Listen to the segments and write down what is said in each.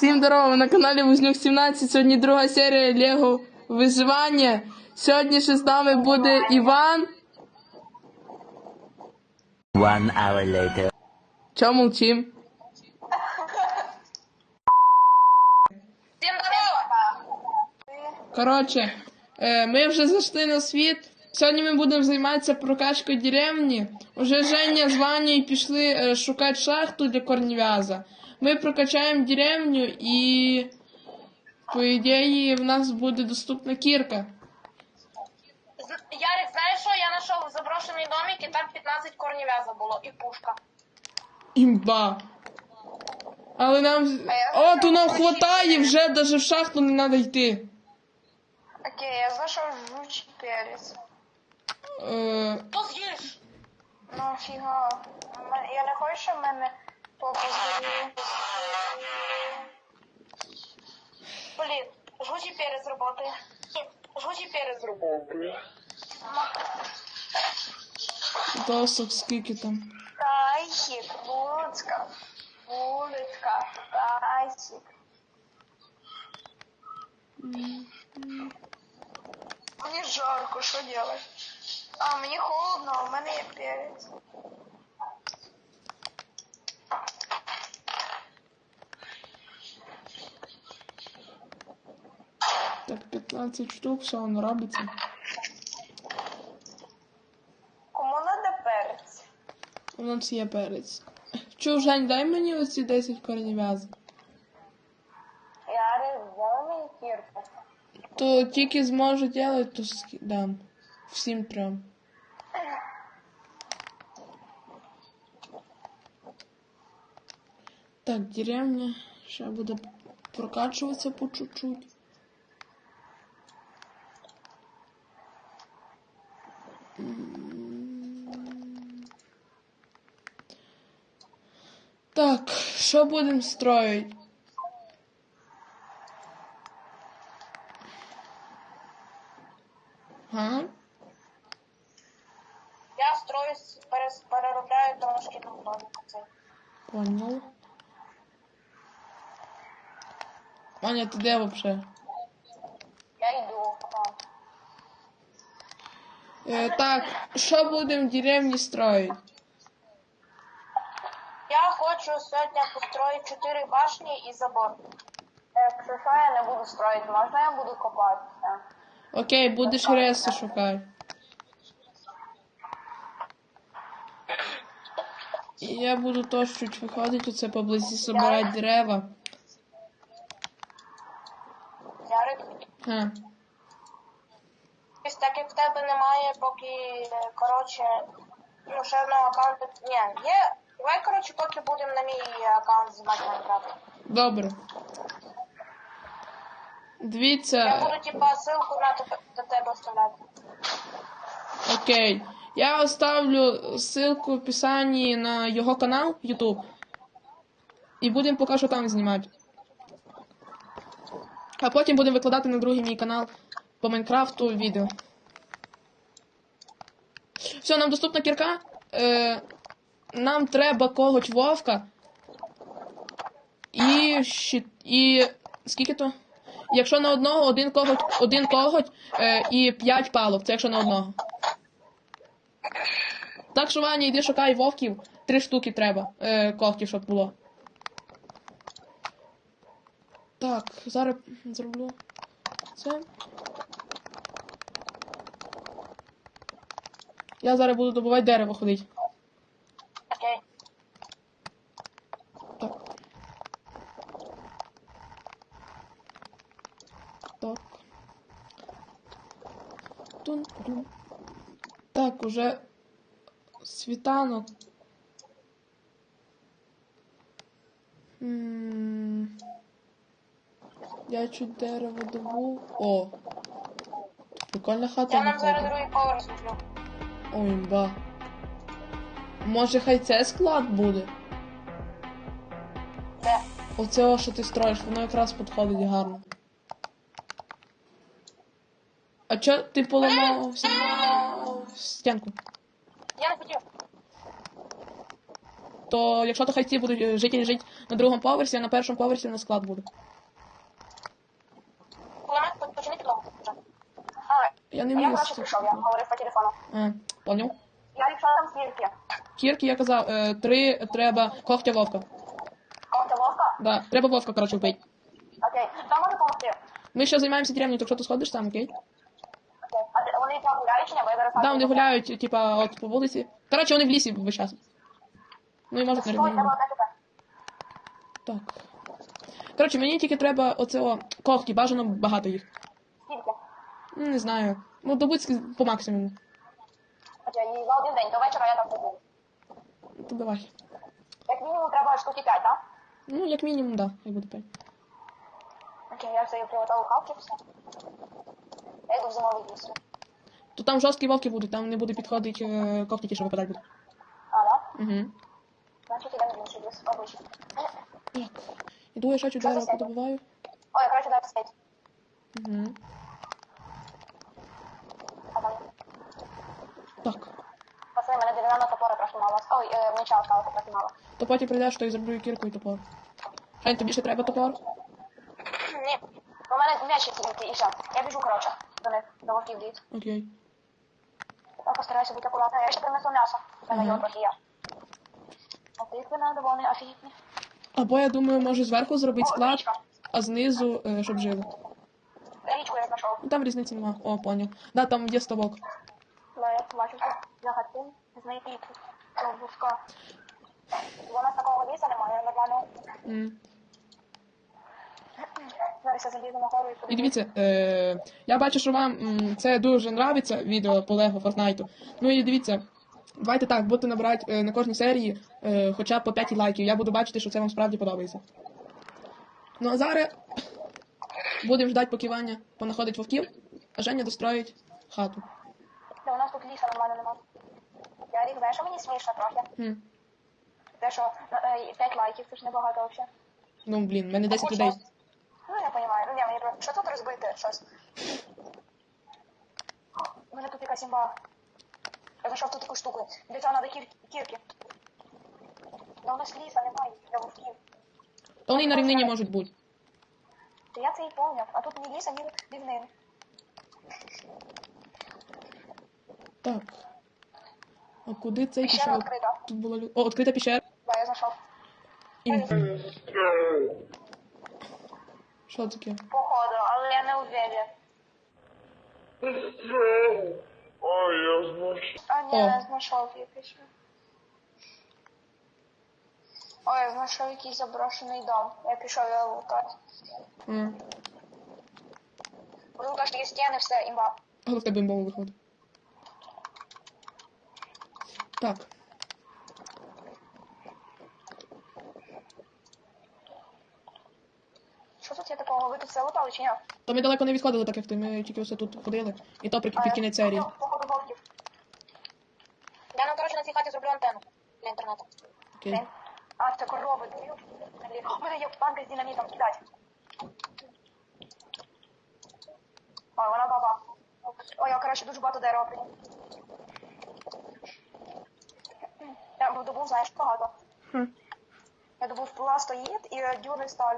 Всім здорово, ви на каналі Вознюк 17. Сьогодні друга серія Лего Виживання. Сьогодні ще з нами буде Іван. One hour later. Чо мовчим? Всем здорово! Коротше, е, ми вже зайшли на світ. Сьогодні ми будемо займатися прокачкою деревні. Уже Женя з Ванею пішли е, шукати шахту для корнев'яза. Ми прокачаємо деревню і, по ідеї, в нас буде доступна кірка. Ярик, знаєш що? Я знайшов заброшений домик і там 15 корневяза було і пушка. Імба. Але нам. О, то нам хватає вже, навіть в шахту не треба йти. Окей, я знайшов жгучий перець. Е, То з'їж! Ну, фіга. Я не хочу, щоб в мене попа згоріла. Блін, жгучий перець работає. Жгучий перець зробив. досок скільки там. Тайсик, булочка, булочка, тайсик. Мені жарко, що делать? А, мені холодно, а в мене є перець. Так, 15 штук, все воно робиться. Кому надо перець? У нас є перець. Чу, Жень, дай мені оці 10 корнев'яз. Я взяла мені кірку. То тільки зможу делать, то дам. Всім трьом. Так, деревня ще буде прокачуватися по чуть-чуть. Так, що будемо строїти? Га? Я строю, перес- переробляю трошки домик оцей. Понял. Аня, ти де вообще? Я йду. Ага. Е, так, що будемо в деревні строїти? Хочу сьогодні построїти 4 башні і забор. Якщо що, я не буду строїти, можна я буду копатися? Окей, будеш реси шукати. Я буду теж чуть виходити, оце поблизі собирати дерева. Ярик, Ха. так як в тебе немає, поки, е, коротше, ну, ще одного аккаунту. Ні, є. Давай, коротше, поки будемо на мій аккаунт знімати Майнкрафт. Добре. Я Дивіться, буду, типа, ссылку на тебе, до тебе вставляти. окей. Я оставлю ссылку в описанні на його канал YouTube. І будемо поки що там знімати. А потім будемо викладати на другий мій канал по Майнкрафту відео. Все, нам доступна кірка. Е, нам треба коготь вовка. І. І. Скільки то? Якщо на одного один коготь, один коготь е, і п'ять палок. Це якщо на одного. Так що Ваня, йди шукай вовків. Три штуки треба. Е, когтів, щоб було. Так, зараз зроблю це. Я зараз буду добувати дерево ходити. Окей. Так. Так. Тун-тун. Уже світанок. М, Я чуть дерево добув. О! Прикольна хата Я нам зараз другий поверх зроблю. Ой, ба. Може, хай це склад буде? Де? Оце, що ти строїш, воно якраз підходить гарно. А чо ти поламав стінку? Я не хотів. то якщо то хай ці будуть е, жителі жити на другому поверсі, а на першому поверсі на склад буде. Кулемет почини підлогу. Я не я вмію. коротше з пішов, я говорив по телефону. А, поняв. Я рішив там свірки. Кірки я казав, е, три треба когтя вовка. Когтя вовка? Да, треба вовка, коротше, вбити. Окей. Там можу допомогти. Ми ще займаємося деревню, так що ти сходиш сам, окей? Вони там гуляють ні? Бо я. Да, вони гуляють, типа, от по вулиці. Коротше, вони в лісі весь час. Ну і можуть ТП. Так. Коротше, мені тільки треба оцього когті, бажано багато їх. Скільки? Ну, не знаю. Ну, добудь по максимуму. Окей, і за один день, до вечора я там буду. То давай. Як мінімум треба штуки 5, так? Ну, як мінімум, да, хай буде п'ять. Окей, я все приготував хавчик, все. Я йду в зимовий ліс. То там жорсткі вовки будуть, там не буде підходити е, ті, що випадати будуть. А, да? Угу. Значить, ідемо в інший ліс, обичний. Іду я ще Що дерево за подобуваю. Ой, коротше, дай стоять. Угу. А там... Так. Пацани, мене дерев'яна топора трохи мало. Ой, е, меча осталося трохи мало. То потім прийдеш, то і зроблю і кірку і топор. Жень, тобі ще треба топор? Ні. У мене м'яч тільки і все. Я біжу, коротше, до них, до вовків дід. Окей. Я постараюся бути акуратною. Я ще принесу м'ясо. Його трохи є. А ти їх вина доволі офігітні. Або я думаю, може зверху зробити О, склад, річка. а знизу, е, щоб жили. Річку я знайшов. Там різниці нема. О, поняв. Да, там є ставок. Да, я бачу, що загадки знайти цього. У нас такого ліса немає, нормально. М. Зараз я залізу на гору і дивіться, е, я бачу, що вам це дуже нравиться, відео по Лего Фортнайту. Ну і дивіться, давайте так, будете набирати е, на кожній серії е, хоча б по 5 лайків. Я буду бачити, що це вам справді подобається. Ну а зараз будемо ждати, поки Ваня понаходить вовків, а Женя достроїть хату. Та у нас тут ліса нормально немає. Я рік, знаєш, що мені смішно трохи. Хм. Те, що 5 лайків, це ж небагато взагалі. Ну блін, в мене 10 людей. Ну, я розумію. Ну, ні, мені просто... Що тут розбити? Щось. У мене тут якась імба. Я знайшов тут таку штуку. Для цього треба кір... кірки. Та у нас ліса немає для вовків. То вони на рівнині можуть бути. Та я це і помнив. А тут ні ліса, ні рівнини. Так. А куди цей Піщера пішов? відкрита. Тут було лю... О, відкрита піщера. Да, я знайшов. І... Що таке? Походу, але я не уверен. Ой, я знаю. А, ні, О. я знайшов якийсь. Ой, я знайшов якийсь заброшений дом. Я пішов його лутати. А, Тут аж є стіни, все, імба. але в тебе імбово виходить. Так. Що тут є такого? Ви тут все лутали чи ні? То ми далеко не відходили, так як ти. Ми тільки все тут ходили. І то при- під кінець серії. Походу вовків. Я нам, коротше, на цій хаті зроблю антенну для інтернету. Окей. А, це корови. Блін, У мене є банка з динамітом, кидать. Ой, вона баба. Ой, я, коротше, дуже багато дерева приніс. Я добув, знаєш, багато. Хм. Я добув пластоїд і е, дюни сталь.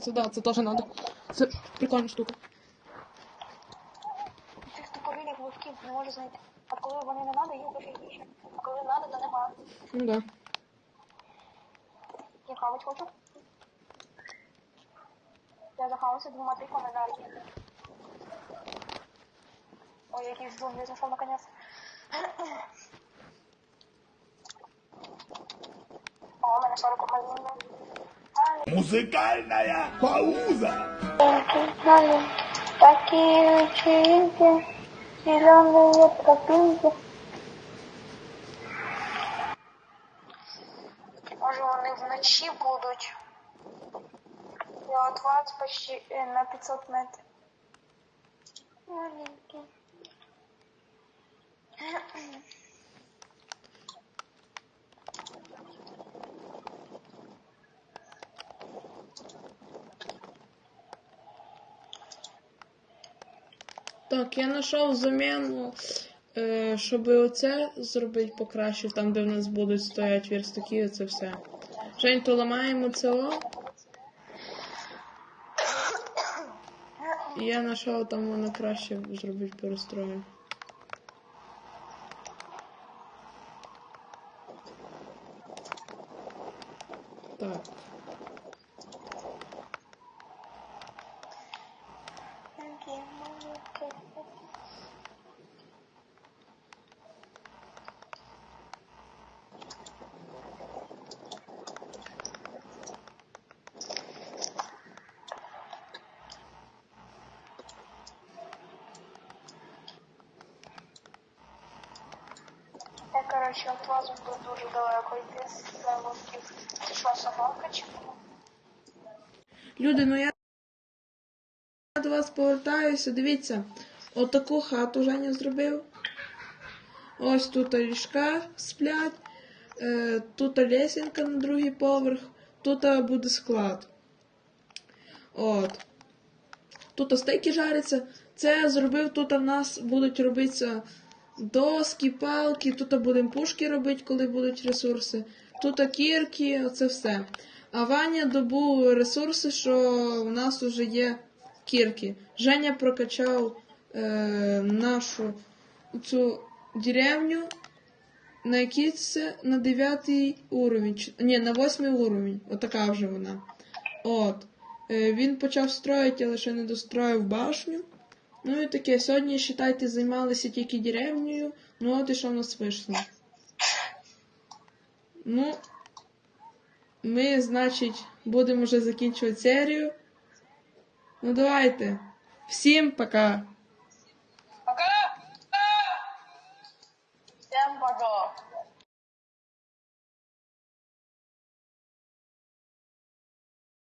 Це да, це теж надо. Це прикольна штука. Цих тупорилих вовків не можу знайти. А коли вони не надо, їх дофігіше. А коли надо, то. Ну да. Я хавать хочу. Я захавався двома тиками навіть. Ой, якийсь джунглі зайшов наконец. О, у мене 40 магазинів. Музыкальная пауза. Такие вечеринки, зеленые тропинки. Може вони вночі будуть. Я от вас почти е, на 500 метрів. Маленький. Так, я знайшов заміну е, щоб оце зробити покраще, там, де в нас будуть стояти верстаки, це все. Жень, то ламаємо це. Я знайшов там воно краще зробити перестрою. Так. Я, коротше, от вас буду дуже далеко йти з левелків. Ти що, собака? Люди, ну я до вас повертаюся. Дивіться, отаку хату Женя зробив. Ось тут ліжка сплять, е, тут лесенка на другий поверх, тут буде склад. От. Тут стейки жаряться. Це зробив, тут у нас будуть робитися доски, палки, тут будемо пушки робити, коли будуть ресурси. Тут кірки, оце все. А Ваня добув ресурси, що в нас вже є кірки. Женя прокачав е, нашу цю деревню на який це на 9 уровень. Ні, на 8 уровень. Отака вже вона. От. Е, він почав строїти, але ще не достроїв башню. Ну і таке, сьогодні, вважайте, займалися тільки деревнею. Ну от і що в нас вийшло. Ну, ми, значить, будемо вже закінчувати серію. Ну давайте. Всім пока!